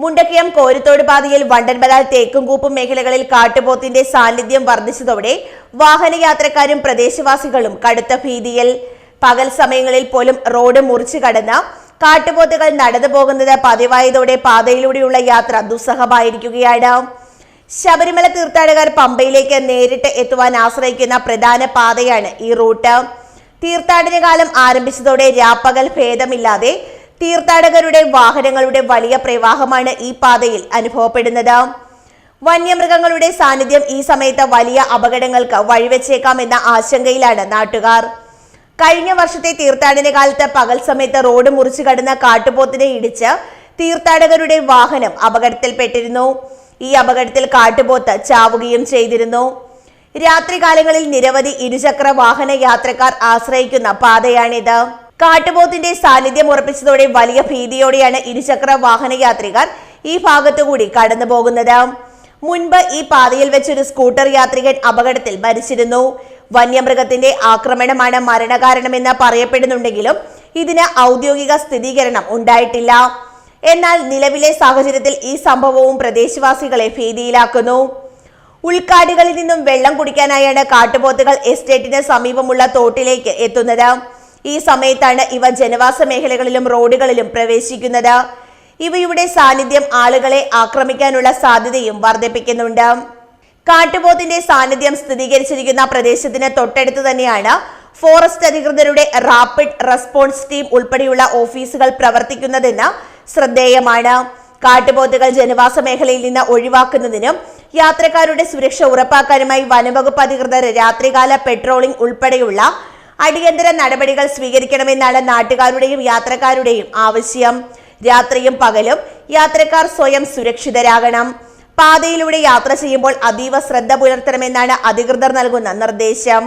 മുണ്ടക്കയം കോരത്തോട് പാതയിൽ വണ്ടൻബലാൽ തേക്കുംകൂപ്പും മേഖലകളിൽ കാട്ടുപോത്തിന്റെ സാന്നിധ്യം വർദ്ധിച്ചതോടെ വാഹനയാത്രക്കാരും പ്രദേശവാസികളും കടുത്ത ഭീതിയിൽ. പകൽ സമയങ്ങളിൽ പോലും റോഡ് മുറിച്ചു കടന്ന കാട്ടുപോത്തുകൾ നടന്നു പോകുന്നത് പതിവായതോടെ പാതയിലൂടെയുള്ള യാത്ര ദുസ്സഹമായിരിക്കുകയാണ്. ശബരിമല തീർത്ഥാടകർ പമ്പയിലേക്ക് നേരിട്ട് എത്തുവാൻ ആശ്രയിക്കുന്ന പ്രധാന പാതയാണ് ഈ റൂട്ട്. തീർത്ഥാടന കാലം ആരംഭിച്ചതോടെ രാപ്പകൽ ഭേദമില്ലാതെ തീർത്ഥാടകരുടെ വാഹനങ്ങളുടെ വലിയ പ്രവാഹമാണ് ഈ പാതയിൽ അനുഭവപ്പെടുന്നത്. വന്യമൃഗങ്ങളുടെ സാന്നിധ്യം ഈ സമയത്ത് വലിയ അപകടങ്ങൾക്ക് വഴിവെച്ചേക്കാമെന്ന ആശങ്കയിലാണ് നാട്ടുകാർ. കഴിഞ്ഞ വർഷത്തെ തീർത്ഥാടന കാലത്ത് പകൽ സമയത്ത് റോഡ് മുറിച്ചു കടന്ന കാട്ടുപോത്തിനെ ഇടിച്ച് തീർത്ഥാടകരുടെ വാഹനം അപകടത്തിൽപ്പെട്ടിരുന്നു. ഈ അപകടത്തിൽ കാട്ടുപോത്ത് ചാവുകയും ചെയ്തിരുന്നു. രാത്രികാലങ്ങളിൽ നിരവധി ഇരുചക്ര വാഹന യാത്രക്കാർ ആശ്രയിക്കുന്ന പാതയാണിത്. കാട്ടുപോത്തിന്റെ സാന്നിധ്യം ഉറപ്പിച്ചതോടെ വലിയ ഭീതിയോടെയാണ് ഇരുചക്ര വാഹന യാത്രികർ ഈ ഭാഗത്തുകൂടി കടന്നു പോകുന്നത്. മുൻപ് ഈ പാതയിൽ വെച്ചൊരു സ്കൂട്ടർ യാത്രികൻ അപകടത്തിൽ മരിച്ചിരുന്നു. വന്യമൃഗത്തിന്റെ ആക്രമണമാണ് മരണകാരണമെന്ന് പറയപ്പെടുന്നുണ്ടെങ്കിലും ഇതിന് ഔദ്യോഗിക സ്ഥിരീകരണം ഉണ്ടായിട്ടില്ല. എന്നാൽ നിലവിലെ സാഹചര്യത്തിൽ ഈ സംഭവവും പ്രദേശവാസികളെ ഭീതിയിലാക്കുന്നു. ഉൾക്കാടുകളിൽ നിന്നും വെള്ളം കുടിക്കാനായാണ് കാട്ടുപോത്തുകൾ എസ്റ്റേറ്റിന് സമീപമുള്ള തോട്ടിലേക്ക് എത്തുന്നത്. ഈ സമയത്താണ് ഇവ ജനവാസ മേഖലകളിലും റോഡുകളിലും പ്രവേശിക്കുന്നത്. ഇവയുടെ സാന്നിധ്യം ആളുകളെ ആക്രമിക്കാനുള്ള സാധ്യതയും വർദ്ധിപ്പിക്കുന്നുണ്ട്. കാട്ടുപോത്തിന്റെ സാന്നിധ്യം സ്ഥിരീകരിച്ചിരിക്കുന്ന പ്രദേശത്തിന് തൊട്ടടുത്ത് തന്നെയാണ് ഫോറസ്റ്റ് അധികൃതരുടെ റാപ്പിഡ് റെസ്പോൺസ് ടീം ഉൾപ്പെടെയുള്ള ഓഫീസുകൾ പ്രവർത്തിക്കുന്നതെന്ന് ശ്രദ്ധേയമാണ്. കാട്ടുപോത്തുകൾ ജനവാസ മേഖലയിൽ നിന്ന് ഒഴിവാക്കുന്നതിനും യാത്രക്കാരുടെ സുരക്ഷ ഉറപ്പാക്കാനുമായി വനംവകുപ്പ് അധികൃതർ രാത്രികാല പെട്രോളിംഗ് ഉൾപ്പെടെയുള്ള അടിയന്തര നടപടികൾ സ്വീകരിക്കണമെന്നാണ് നാട്ടുകാരുടെയും യാത്രക്കാരുടെയും ആവശ്യം. രാത്രിയും പകലും യാത്രക്കാർ സ്വയം സുരക്ഷിതരാകണം. പാതയിലൂടെ യാത്ര ചെയ്യുമ്പോൾ അതീവ ശ്രദ്ധ പുലർത്തണമെന്നാണ് അധികൃതർ നൽകുന്ന നിർദ്ദേശം.